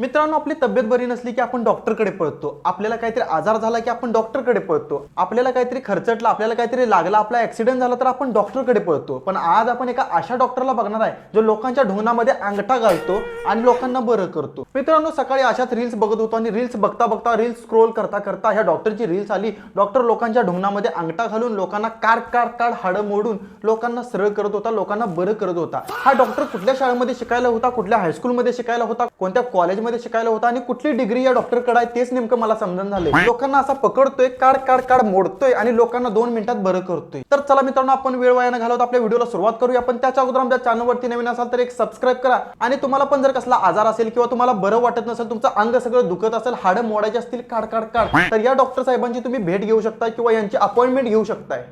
मित्रांनो आपली तब्येत बरी नसली की आपण डॉक्टरकडे पळतो. आपल्याला काहीतरी आजार झाला की आपण डॉक्टरकडे पळतो. आपल्याला काहीतरी खर्चटलं आपल्याला काहीतरी लागला आपला ऍक्सिडेंट झाला तर आपण डॉक्टरकडे पळतो. पण आज आपण एका अशा डॉक्टरला बघणार आहे जो लोकांच्या ढोंगणामध्ये अंगठा घालतो आणि लोकांना बरं करतो. मित्रांनो सकाळी अशाच रील्स बघत होतो आणि रील्स बघता बघता रील्स स्क्रोल करता करता ह्या डॉक्टरची रील्स आली. डॉक्टर लोकांच्या ढोंगणामध्ये अंगठा घालून लोकांना कार काड काड हाडं मोडून लोकांना सरळ करत होता लोकांना बरं करत होता. हा डॉक्टर कुठल्या शाळेमध्ये शिकायला होता कुठल्या हायस्कूलमध्ये शिकायला होता कोणत्या कॉलेजमध्ये शिकायला होता आणि कुठली डिग्री या डॉक्टरकडे आहे तेच नेमकं मला समजून झालंय. लोकांना असा पकडतोय काढ काढ काढ मोडतोय आणि लोकांना दोन मिनिटात बरं करतोय. तर चला मित्रांनो आपण वेळ वाया घालवत आपल्या व्हिडिओला सुरुवात करूया. पण त्याच्या अगोदर आमच्या चॅनलवरती नवीन असाल तर एक सबस्क्राईब करा. आणि तुम्हाला पण जर कसला आजार असेल किंवा तुम्हाला बरं वाटत नसेल तुमचं अंग सगळं दुखत असेल हाडं मोडायचे असतील काढ काढ काढ तर या डॉक्टर साहेबांची तुम्ही भेट घेऊ शकता किंवा यांची अपॉइंटमेंट घेऊ शकताय.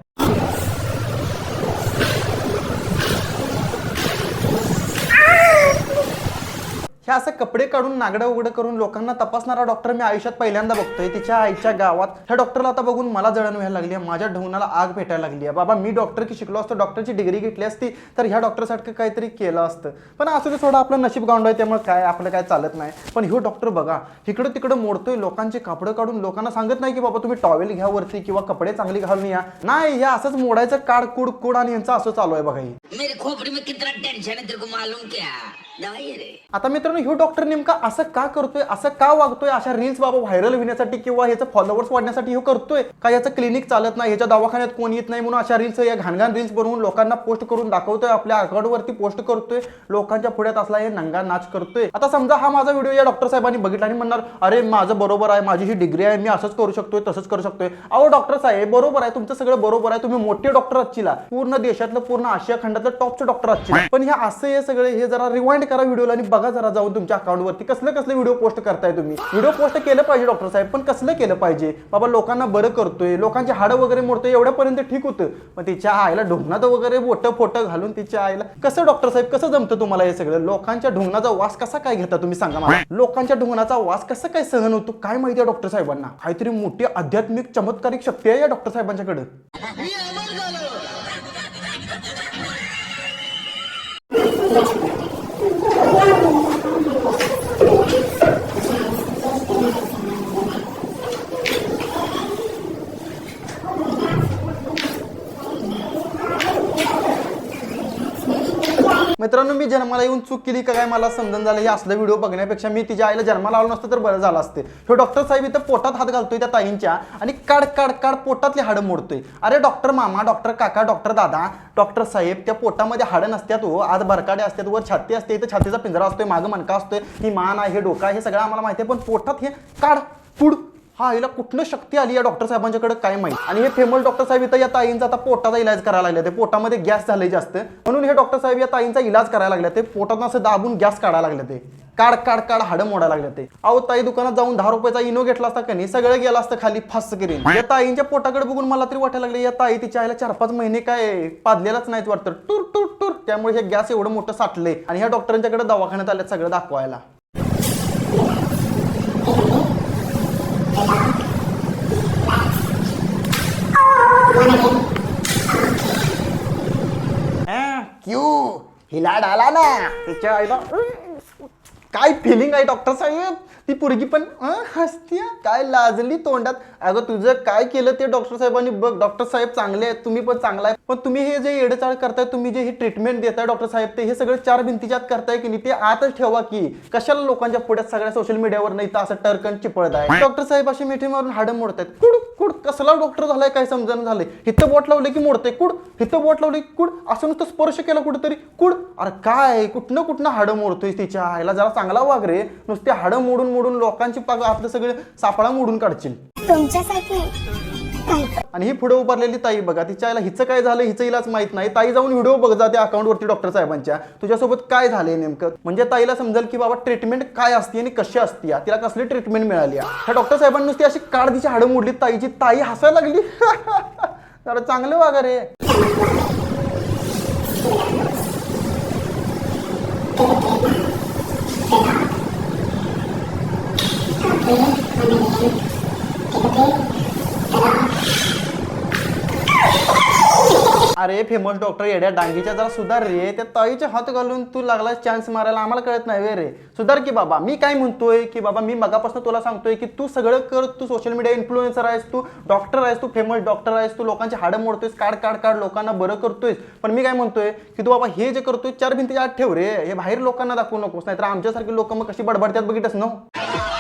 हे असं कपडे काढून नागडं उघडं करून लोकांना तपासणारा डॉक्टर मी आयुष्यात पहिल्यांदा बघतोय. तिच्या आईच्या गावात ह्या डॉक्टरला आता बघून मला जळण व्हायला लागली आहे. माझ्या ढवणाला आग भेटायला लागली आहे. बाबा मी डॉक्टर की शिकलो असतो डॉक्टरची डिग्री घेतली असती तर ह्या डॉक्टरसारखं काहीतरी केलं असतं. पण असू दे थोडं आपलं नशीब गांड आहे त्यामुळे काय आपलं काय चालत नाही. पण ह्यो डॉक्टर बघा इकडं तिकडं मोडतोय लोकांचे कपडे काढून लोकांना सांगत नाही की बाबा तुम्ही टॉवेल घ्या वरती किंवा कपडे चांगली घालून या. नाही हे असंच मोडायचं काड कुड कुड आणि यांचं असं चालू आहे बघा हे. खोपड़ी में कितना टेंशन है तेरे को मालूम क्या? आता मित्रांनो ह्यो डॉक्टर नेमका असं का करतोय असं का वागतोय अशा रील्स बाबा व्हायरल होण्यासाठी किंवा ह्याचं फॉलोअर्स वाढण्यासाठी हे करतोय? का याचं क्लिनिक चालत नाही ह्याच्या दवाखान्यात कोण येत नाही म्हणून अशा रील्स या घाणघाण रील्स बनवून लोकांना पोस्ट करून दाखवतोय आपल्या अकाउंटवरती पोस्ट करतोय लोकांच्या पुढ्यात असला हे नंगा नाच करतोय. आता समजा हा माझा व्हिडिओ या डॉक्टर साहेबांनी बघितला आणि म्हणणार अरे माझं बरोबर आहे माझी ही डिग्री आहे मी असंच करू शकतोय तसंच करू शकतोय. अहो डॉक्टर साहेब बरोबर आहे तुमचं सगळं बरोबर आहे तुम्ही मोठे डॉक्टर असचिला पूर्ण देशातलं पूर्ण आशिया खंडातलं टॉपचं डॉक्टर असतील पण हे असं हे सगळे हे जरा रिवाइंड करा व्हिडिओला आणि बघा जरा जाऊन तुमच्या अकाउंटवरती कसलं कसलं व्हिडिओ पोस्ट करताय तुम्ही. व्हिडिओ पोस्ट केलं पाहिजे डॉक्टर साहेब पण कसलं केलं पाहिजे? बाबा लोकांना बरं करतोय लोकांचे हाडं वगैरे मोडतोय एवढ्यापर्यंत ठीक होतं. पण तिच्या आईला ढोंगणात वगैरे बोटं फोटं घालून तिच्या आईला कसं डॉक्टर साहेब कसं जमतं तुम्हाला हे सगळं? लोकांच्या ढोंगणाचा वास कसा काय घेता तुम्ही सांगा मला. लोकांच्या ढोंगणाचा वास कसा काय सहन होतो काय माहिती आहे डॉक्टर साहेबांना? काहीतरी मोठी आध्यात्मिक चमत्कारिक शक्ती आहे या डॉक्टर साहेबांच्याकडे. मित्रांनो मी जन्माला येऊन चूक केली का काय मला समजून झालं. हे असलं व्हिडिओ बघण्यापेक्षा मी तिच्या आईला जन्माला आलो नसतं तर बरं झालं असते. हे डॉक्टर साहेब इथं पोटात हात घालतोय त्या ताईंच्या आणि काड काड काड पोटातले हाडं मोडतोय. अरे डॉक्टर मामा डॉक्टर काका डॉक्टर दादा डॉक्टर साहेब त्या पोटामध्ये हाडं नसत्यात हो. आज भरकाडे असतात वर छाती असते इथं छातीचा पिंजरा असतोय मागं मणका असतोय. ही मान आहे हे डोका हे सगळं आम्हाला माहिती आहे पण पोटात हे काढ पुढ हा हिला कुठनं शक्ती आली या डॉक्टर साहेबांच्याकडे काय माहिती? आणि हे फेमस डॉक्टर साहेब इथं या ताईंचा आता पोटाचा इलाज करायला लागले. ते पोटामध्ये गॅस झाले जास्त. म्हणून हे डॉक्टर साहेब या ताईंचा इलाज करायला लागले. ते पोटात असं दाबून गॅस काढायला लागले ते. काढ काढ काढ हाडं मोडायला लागले ते. अहो ताई दुकानात जाऊन दहा रुपयाचा इनो घेतला असता का नाही? सगळं गेला असतं खाली फास्ट करीन. या ताईंच्या पोटाकडे बघून मला तरी वाटायला लागले या ताई तिच्या आईला चार पाच महिने काय पाजलेलाच नाहीत वाटतं. Tour tour tour. त्यामुळे हे गॅस एवढं मोठं साठले आणि ह्या डॉक्टरांच्याकडे दवाखान्यात आल्यात सगळं दाखवायला. क्यू? हिला डाला ना. तिच्या आईला काय फिलिंग आहे डॉक्टर साहेब? ती पोरगी पण अं, हसतीय काय लाजली तोंडात. अगं तुझं काय केलं ते डॉक्टर साहेबांनी बघ डॉक्टर साहेब चांगले आहेत तुम्ही पण चांगला आहे. पण तुम्ही हे जे येडचाळ करताय तुम्ही जे ही ट्रीटमेंट देताय डॉक्टर साहेब ते हे सगळं चार भिंतीच्या आत करताय की नाही ते आतच ठेवा की. कशाला लोकांच्या पुढ्यात सगळ्या सोशल मीडियावर नाही तर असं टर्कन चिपळत आहे? डॉक्टर साहेब असे मिठी मारून हाडं मोडतायत. कुड कुड कसला डॉक्टर झालाय काय समजणं झालंय? हिथं बोट लावले की मोडते कुड. हिथं बोट लावले की कुड. असं नुसतं स्पर्श केला कुठेतरी कुड. अरे काय कुठनं कुठनं हाडं मोडतोय तिच्या आईला? जरा चांगला वाग रे. नुसते हाडं मोडून मोडून लोकांची पाग आपलं सगळे सापळा मोडून काढशील. तुमच्यासाठी आणि ही पुढे उभारलेली ताई बघा तिच्या आईला हिचं काय झालं हिचं हिलाच माहीत नाही. ताई जाऊन व्हिडिओ बघ जा त्या अकाउंटवरती डॉक्टर साहेबांच्या. तुझ्यासोबत काय झालंय नेमकं? म्हणजे ताईला समजेल की बाबा ट्रीटमेंट काय असते आणि कशी असते तिला कसली ट्रीटमेंट मिळाली ह्या डॉक्टर साहेबांनी नुसती अशी काळजीची हाडं मोडली ताईची. ताई हसायला लागली. जरा चांगलं वागा रे. अरे फेमस डॉक्टर येड्या डांगीच्या जरा सुधार रे. त्या ताईचे हात घालून तू लागला चान्स मारायला. आम्हाला कळत नाही वे रे. सुधार की बाबा मी काय म्हणतोय की बाबा मी मगापासून तुला सांगतोय की तू सगळं कर. तू सोशल मीडिया इन्फ्लुएन्सर आहेस तू डॉक्टर आहेस तू फेमस डॉक्टर आहेस तू. लोकांची हाडं मोडतोयस काढ काढ काढ लोकांना बरं करतोयस. पण मी काय म्हणतोय की तू बाबा हे जे करतोय चार भिंतीच्या आत ठेव रे. हे बाहेर लोकांना दाखवू नकोस नाहीतर आमच्यासारखी लोक मग कशी बडबडतात बघितस ना हो?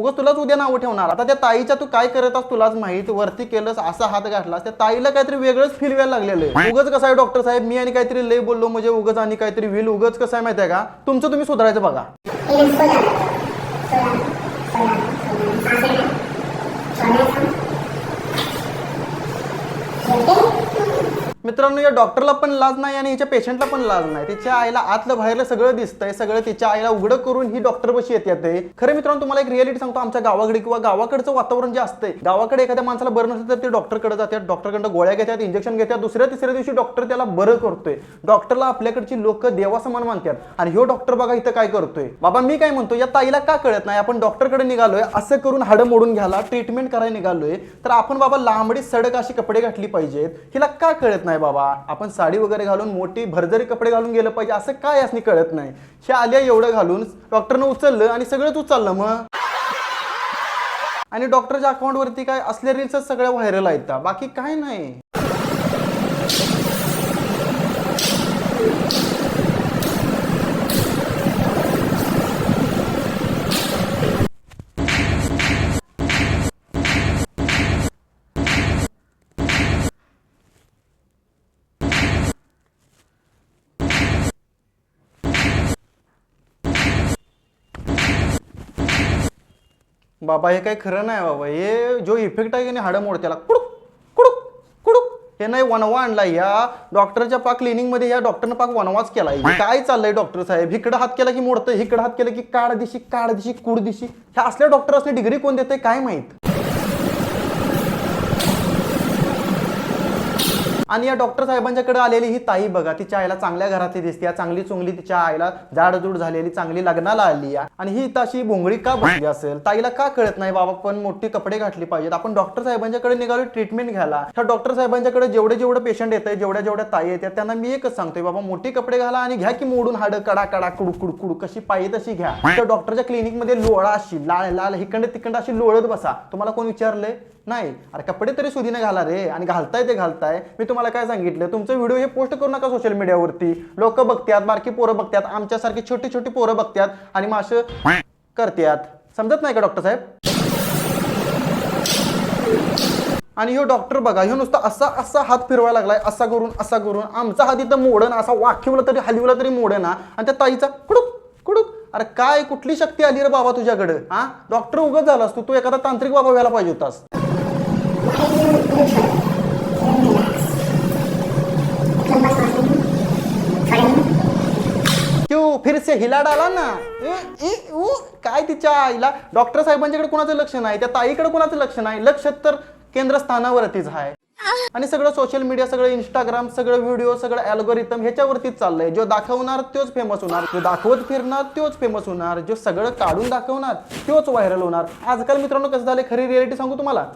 उगाच तुलाच उद्या नावं ठेवणार. आता त्या ताईच्या तू काय करत आस तुलाच माहीत वरती केलंस असा हात घातलास. त्या ताईला काहीतरी वेगळंच फील व्हायला लागलेलं आहे. उगच कसं आहे डॉक्टर साहेब मी आणि काहीतरी लय बोललो म्हणजे उगच आणि काहीतरी व्हील उगच कसं आहे माहिती आहे का? तुमचं तुम्ही सुधारायचं बघा. मित्रांनो या डॉक्टरला पण लाज नाही आणि हिच्या पेशंटला पण लाज नाही. तिच्या आईला आतलं बाहेरलं सगळं दिसतंय. सगळं तिच्या आईला उघडं करून ही डॉक्टर बशी येते खरं मित्रांनो तुम्हाला एक रिअलिटी सांगतो. आमच्या गावाकडे किंवा गावाकडचं वातावरण जे असतंय गावाकडे एखाद्या माणसाला बरं नसेल तर ते डॉक्टरकडे जातात. डॉक्टरकडे गोळ्या घेतात इंजेक्शन घेतात. दुसऱ्या तिसऱ्या दिवशी डॉक्टर त्याला बरं करतोय. डॉक्टरला आपल्याकडची लोक देवासमान मानतात. आणि ह्यो डॉक्टर बघा इथं काय करतोय. बाबा मी काय म्हणतो या ताईला का कळत नाही? आपण डॉक्टरकडे निघालोय असं करून हाडं मोडून घ्यायला ट्रीटमेंट करायला निघालोय. तर आपण बाबा लांबडी सडक अशी कपडे घातली पाहिजेत. हिला का कळत नाही? नाही बाबा. आपण साडी वगैरे घालून मोठी भरजरी कपडे घालून गेलं पाहिजे असं काय असणे कळत नाही. हे आल्या एवढं घालून डॉक्टरनं उचललं आणि सगळंच उचललं मग. आणि डॉक्टरच्या अकाउंटवरती काय असल्या रील्सच सगळ्या व्हायरल आहेत बाकी काय नाही. बाबा हे काही खरं नाही बाबा. हे जो इफेक्ट आहे की नाही हाडं मोडत्याला. कुडूक कुडूक कुडूक. हे नाही वनवा आणला. या डॉक्टरच्या पाक क्लिनिंगमध्ये या डॉक्टरनं पाक वनवाच केला. हे काय चाललंय डॉक्टर साहेब? इकडं हात केला की मोडतं इकडं हात केलं की काळ दिशी काळ दिशी कुड दिशी ह्या असल्या डॉक्टर असले डिग्री कोण देते काय माहीत? आणि या डॉक्टर साहेबांच्याकडे आलेली ही ताई बघा तिच्या आईला चांगल्या घरातली दिसते या चांगली चुंगली तिच्या आईला जाडजूड झालेली चांगली लग्नाला आली आहे. आणि ही तशी भोंगळी का बसली असेल? ताईला का कळत नाही बाबा पण मोठी कपडे घातली पाहिजेत. आपण डॉक्टर साहेबांच्याकडे निघालो ट्रीटमेंट घ्यायला. ह्या डॉक्टर साहेबांच्याकडे जेवढे जेवढे पेशंट येत जेवढ्या जेवढ्या ताई येतात त्यांना मी एकच सांगतोय बाबा मोठी कपडे घाला आणि घ्या की मोडून हाड कडा कडा कुडू कुडू कुडू कशी पाहिजे तशी घ्या. तर डॉक्टरच्या क्लिनिकमध्ये लोळा अशी लाल लाल हिकंड तिकंड अशी लोळत बसा. तुम्हाला कोण विचारलंय? नाही. अरे कपडे तरी सुधीने घाला रे. आणि घालताय ते घालताय. मी तुम्हाला काय सांगितलं? तुमचं व्हिडिओ हे पोस्ट करू नका सोशल मीडियावरती लोक बघतात बारकी पोरं बघतात आमच्यासारखी छोटी छोटी पोरं बघतात आणि माश करतात समजत नाही का डॉक्टर साहेब? आणि ह्यो डॉक्टर बघा ह्यो नुसता असा असा हात फिरवायला लागलाय असा करून असा करून. आमचा हात इथं मोडन असा वाकिवला तरी हलविला तरी मोडना आणि त्या ताईचा कुडुक कुडुक. अरे काय कुठली शक्ती आली रे बाबा तुझ्याकडे? हा? डॉक्टर उगाच झालास तू तू एखादा तांत्रिक बाबा व्हायला पाहिजे होतास. फिर से हिला डाला ना. ए, ए, काय तिच्या आईला? डॉक्टर साहेबांच्याकडे कोणाचं लक्ष नाही त्या ताईकडे कोणाचं लक्ष नाही. लक्ष तर केंद्रस्थानावरतीच आहे. आणि सगळं सोशल मीडिया सगळं इंस्टाग्राम सगळं व्हिडिओ सगळं अल्गोरिथम ह्याच्यावरतीच चाललंय. जो दाखवणार तोच फेमस होणार. जो दाखवत फिरणार तोच फेमस होणार. जो सगळं काढून दाखवणार तोच व्हायरल होणार. आजकाल मित्रांनो कसं झालं खरी रियालिटी सांगू तुम्हाला?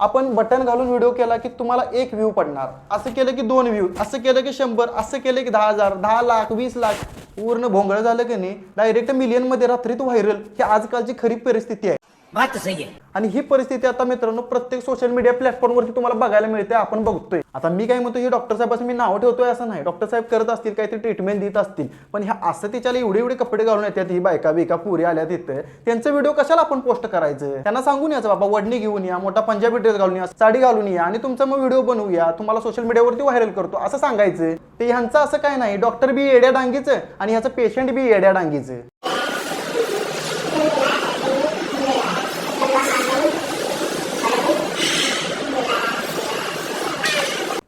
आपण बटन घालून व्हिडिओ केला की तुम्हाला एक व्ह्यू पडणार. असं केलं की दोन व्ह्यू असं केलं की शंभर असं केलं की दहा हजार दहा लाख वीस लाख. पूर्ण भोंगळ झालं की नाही डायरेक्ट मिलियनमध्ये रात्रीत व्हायरल ही आजकालची खरी परिस्थिती आहे. बात सही आणि ही परिस्थिती आता मित्रांनो प्रत्येक सोशल मीडिया प्लॅटफॉर्मवरती तुम्हाला बघायला मिळते आपण बघतोय. आता मी काय म्हणतो हे डॉक्टर साहेबांचं मी नाव ठेवतोय असं नाही. डॉक्टर साहेब करत असतील काहीतरी ट्रीटमेंट देत असतील. पण ह्या असं तिच्याला एवढे एवढे कपडे घालून येतात ही बायका बिका पुरी आल्या तिथे. त्यांचं व्हिडिओ कशाला आपण पोस्ट करायचं? त्यांना सांगून याचं बाबा वडणी घेऊन या मोठा पंजाबी ड्रेस घालून या साडी घालून या आणि तुमचा मग व्हिडिओ बनवूया. तुम्हाला सोशल मीडियावरती व्हायरल करतो. असं सांगायचं. ते ह्यांचं असं काय नाही. डॉक्टर बी येड्या डांगीचं आणि ह्याचं पेशंट बी येड्या डांगीचं.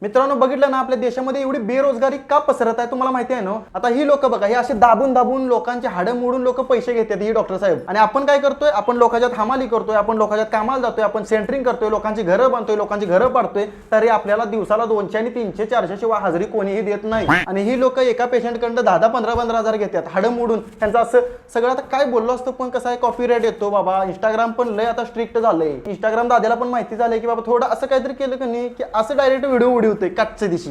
मित्रांनो बघितलं ना आपल्या देशामध्ये एवढी बेरोजगारी का पसरत आहे? तुम्हाला माहिती आहे ना? आता ही लोक बघा हे असे दाबून दाबून लोकांचे हाडं मोडून लोक पैसे घेतात ही डॉक्टर साहेब. आणि आपण काय करतोय? आपण लोकांच्यात हमाली करतोय आपण लोकांच्यात कामाला जातोय आपण सेंटरिंग करतोय लोकांची घरं बांधतोय लोकांची घरं पाडतोय तरी आपल्याला दिवसाला दोनशे आणि तीनशे चारशे शिवाय हजेरी कोणीही देत नाही. आणि ही लोक एका पेशंटकडनं दहा दहा पंधरा पंधरा हजार घेतात हाडं मोडून. त्यांचं असं सगळं आता काय बोललो असतो पण कसं आहे? कॉपी रेट येतो बाबा. इंस्टाग्राम पण लय आता स्ट्रिक्ट झालंय. इंस्टाग्राम दादाला पण माहिती झालंय की बाबा थोडं असं काहीतरी केलं की नाही? की असं डायरेक्ट व्हिडिओ 言うてかっちりし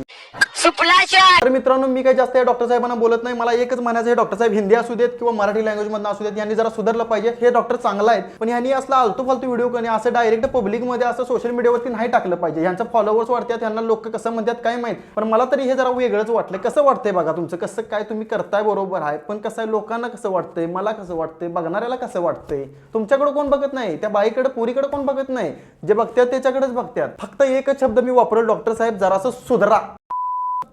तर मित्रांनो मी काही जास्त या डॉक्टर साहेबांना बोलत नाही. मला एकच म्हणायचं हे डॉक्टर साहेब हिंदी असू देत किंवा मराठी लँग्वेज मधून असू देत यांनी जरा सुधारलं पाहिजे. हे डॉक्टर चांगला आहेत. पण यांनी असला आलतो फालतू व्हिडिओ करणे असं डायरेक्ट पब्लिकमध्ये असं सोशल मीडियावरती नाही टाकलं पाहिजे. यांचं फॉलोअर्स वाढतात यांना लोक कसं म्हणतात काय माहीत. पण मला तरी हे जरा वेगळंच वाटलं कसं वाटतंय बघा तुमचं? कसं काय तुम्ही करताय बरोबर आहे पण कसं आहे लोकांना कसं वाटतंय मला कसं वाटतंय बघणाऱ्याला कसं वाटतंय? तुमच्याकडे कोण बघत नाही? त्या बाईकडे पुरीकडे कोण बघत नाही? जे बघतात त्याच्याकडेच बघतात. फक्त एकच शब्द मी वापरलो डॉक्टर साहेब जरासं सुधरा.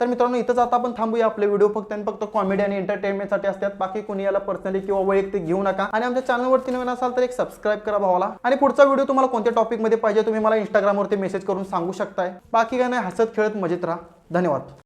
तर मित्रांनो इथंच आता आपण थांबूया आपले व्हिडिओ फक्त आणि फक्त कॉमेडी आणि एंटरटेनमेंटसाठी असतात. बाकी कोणी याला पर्सनली किंवा वैयक्तिक घेऊ नका. आणि आमच्या चॅनलवरती नवीन असाल तर एक सबस्क्राईब करा भावाला. आणि पुढचा व्हिडिओ तुम्हाला कोणत्या टॉपिकमध्ये पाहिजे तुम्ही मला इंस्टाग्रामवरती मेसेज करून सांगू शकताय. बाकी काय नाही हसत खेळत मजेत राहा. धन्यवाद.